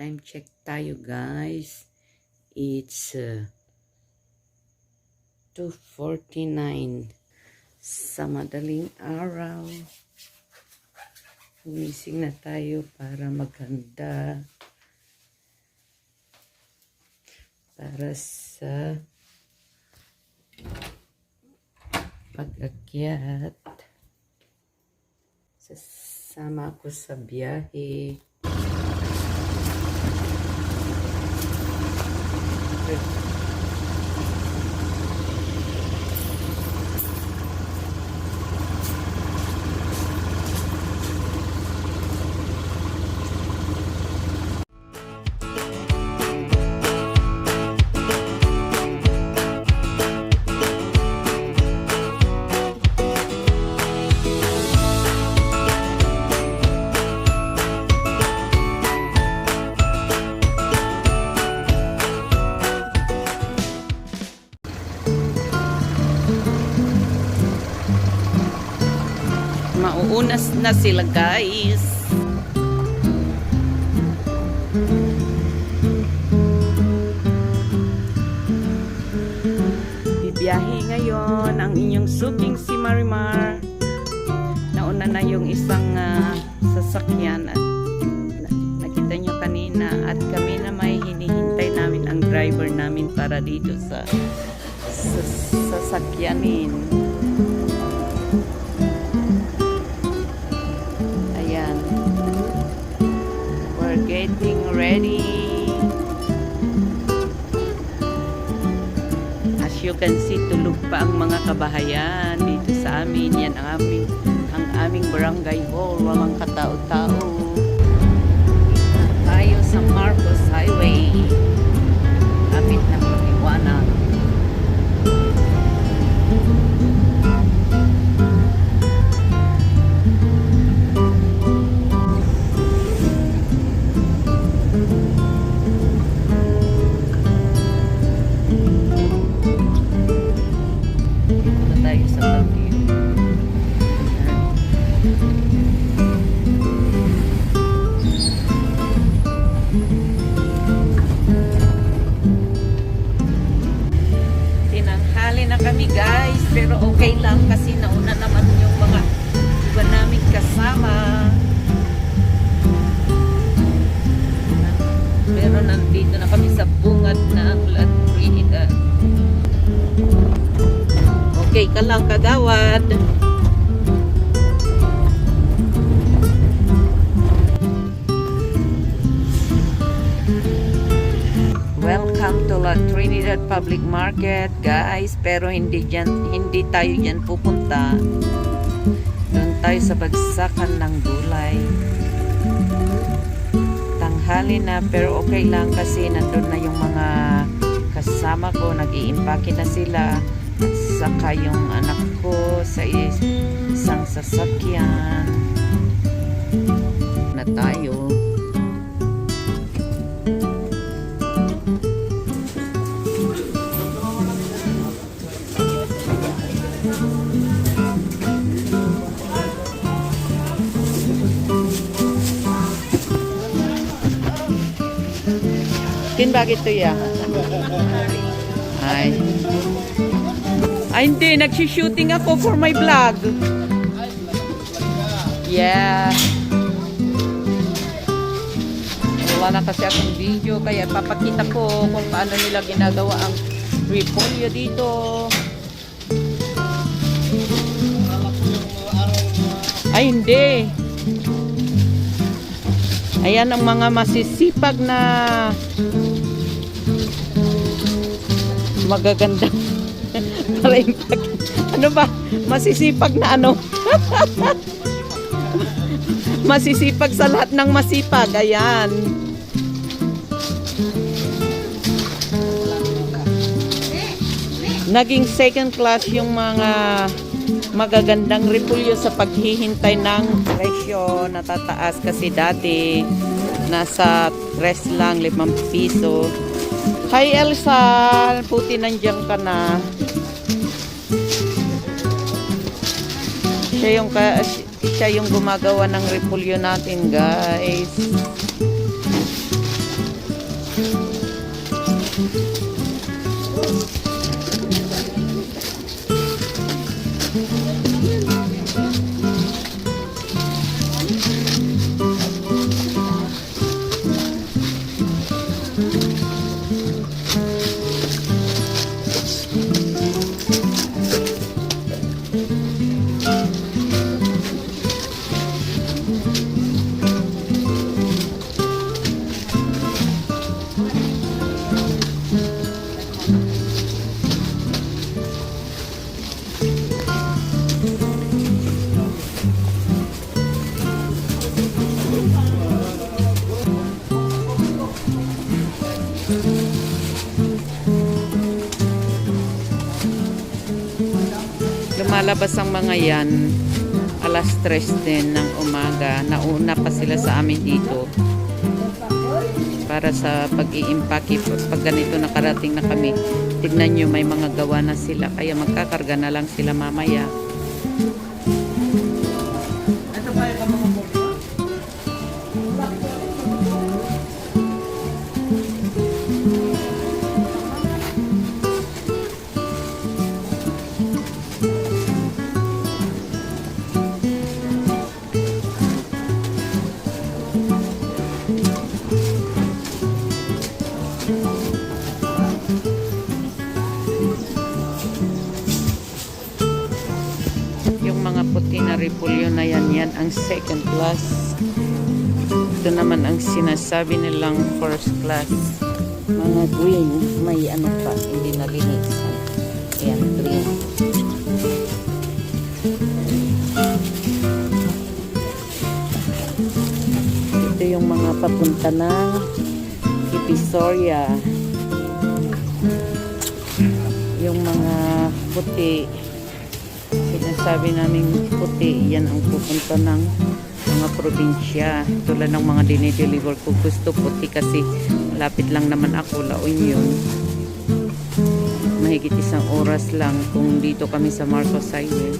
Time check tayo guys. It's uh, 2.49 sa madaling araw. Gumising na tayo para maghanda para sa pag-akyat. Sasama ako sa biyahe. Thank you. Na sila guys. Bibiyahe ngayon ang inyong suking si Marimar. Nauna na yung isang ah, sasakyan at na- nakita nyo kanina at kami na may hinihintay namin ang driver namin para dito sa sasakyanin. Getting ready. As you can see, tulog pa ang mga kabahayan dito sa amin. Yan ang aming, ang aming barangay hall. Walang katao-tao. Tayo sa Marcos Highway. Kapit ng Liwanag. Guys, pero okay lang kasi nauna naman yung mga iba namin kasama. Pero nandito na kami sa bungad ng La Trinidad. Okay ka lang kagawad. Welcome to La Trinidad Public Market, guys. Pero hindi dyan, hindi tayo diyan pupunta. Doon tayo sa bagsakan ng gulay. Tanghali na pero okay lang kasi nandun na yung mga kasama ko, nag-iimpake na sila. At saka yung anak ko sa is- isang sasakyan. Na tayo. Kin bakit to ya? Ay. Ay hindi, nagsishooting ako for my vlog. Yeah. Wala na kasi akong video, kaya papakita ko kung paano nila ginagawa ang repolyo dito. Ay hindi. Ayan ang mga masisipag na magaganda. Para impact. Ano ba? Masisipag na ano? masisipag sa lahat ng masipag. Ayan. Naging second class yung mga magagandang repulyo sa paghihintay ng presyo na tataas kasi dati nasa 3 lang 5 piso. Hi Elsa. Puti nandiyan ka na. Siya yung siya yung gumagawa ng repulyo natin guys. Lumalabas ang mga yan. Alas 3 din ng umaga. Nauna pa sila sa amin dito. Para sa pag-iimpake pag ganito nakarating na kami tignan nyo may mga gawa na sila. Kaya magkakarga na lang sila mamaya repolyo na yan yan ang second class. Ito naman ang sinasabi nilang first class. Mga green may ano pa hindi nalinisan. Ayan green ito yung mga papunta ng Ipisoria yung mga puti sinasabi namin puti yan ang pupunta ng mga probinsya. Tulad ng mga dinideliver ko gusto puti kasi malapit lang naman ako La Union. Mahigit isang oras lang kung dito kami sa Marcos Highway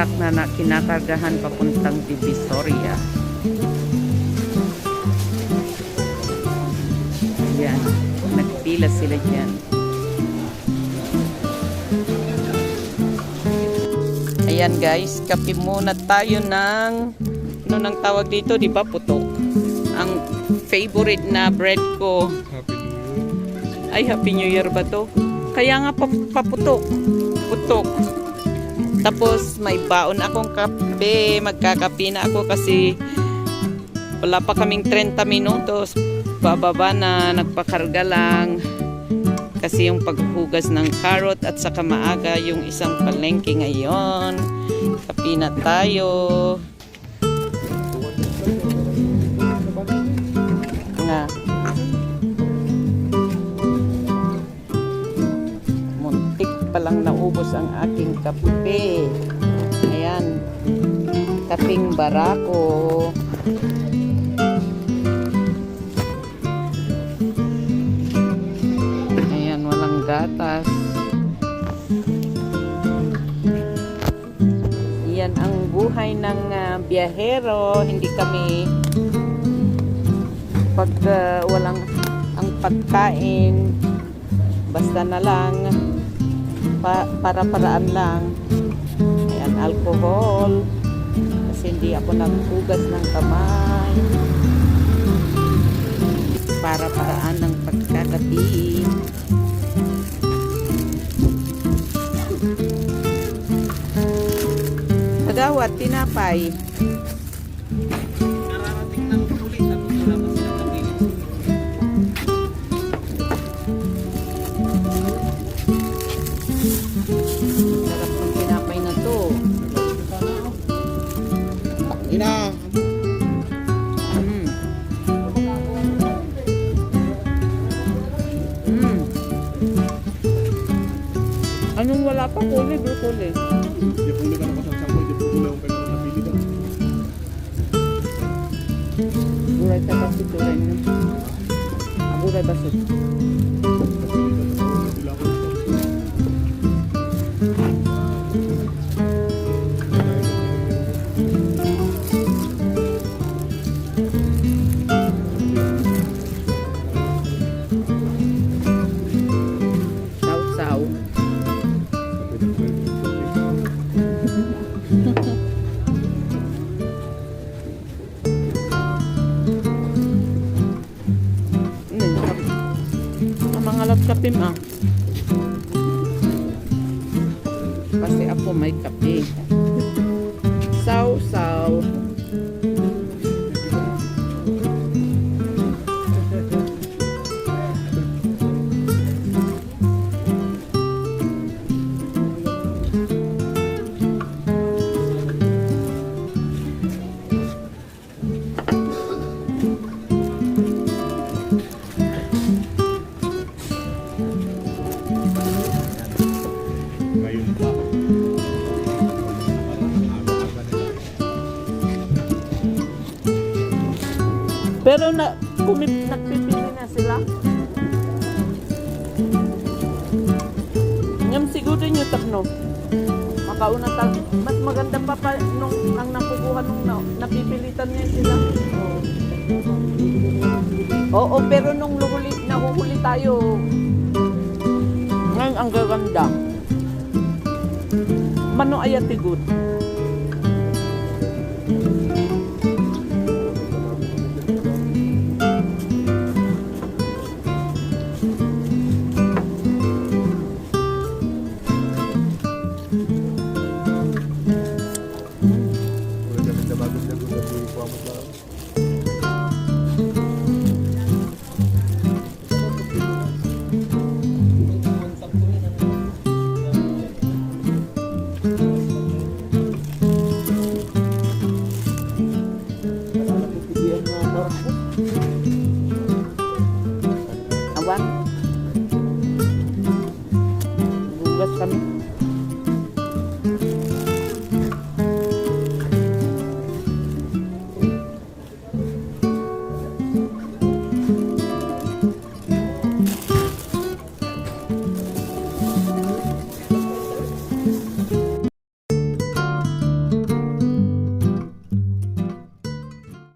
truck na, na kinakargahan papuntang Divisoria. Yan. Nagpila sila dyan. Ayan guys, kape muna tayo ng ano nang tawag dito, di ba? Putok. Ang favorite na bread ko. Happy New Year. Ay, Happy New Year ba to? Kaya nga pa- paputok. Putok. Tapos may baon akong kape. Magkakape na ako kasi wala pa kaming 30 minutos. Bababa na, nagpakarga lang. Kasi yung paghugas ng carrot at saka maaga yung isang palengke ngayon. Kape na tayo. Naubos ang aking kape. Ayan. Kaping barako. Ayan, walang gatas. Yan ang buhay ng ah, biyahero. Hindi kami pag ah, walang ang pagkain basta na lang pa, para-paraan lang. Ayan alcohol. Kasi hindi ako naghugas ng kamay. Para-paraan ng pagkakapi Kagawad, tinapay. Ina. Mm. Mm. Anong wala pa? Kuli, bro, kuli. Hindi kuli ka nakasasang ko. Hindi kuli akong pwede na napili daw. Guray sa basit, guray na. Guray basit. Ang mga lap kapim ah. Kasi ako may kape. Saw-saw. Pero na, kumip, nagpipili na sila. Ngam siguro nyo takno. Makauna tag mas maganda pa pa nung ang nakukuha nung na, napipilitan niya sila. Oo, pero nung luhuli, nahuhuli tayo, ngayon ang gaganda. Mano ayatigot. Awan. Bugas kami.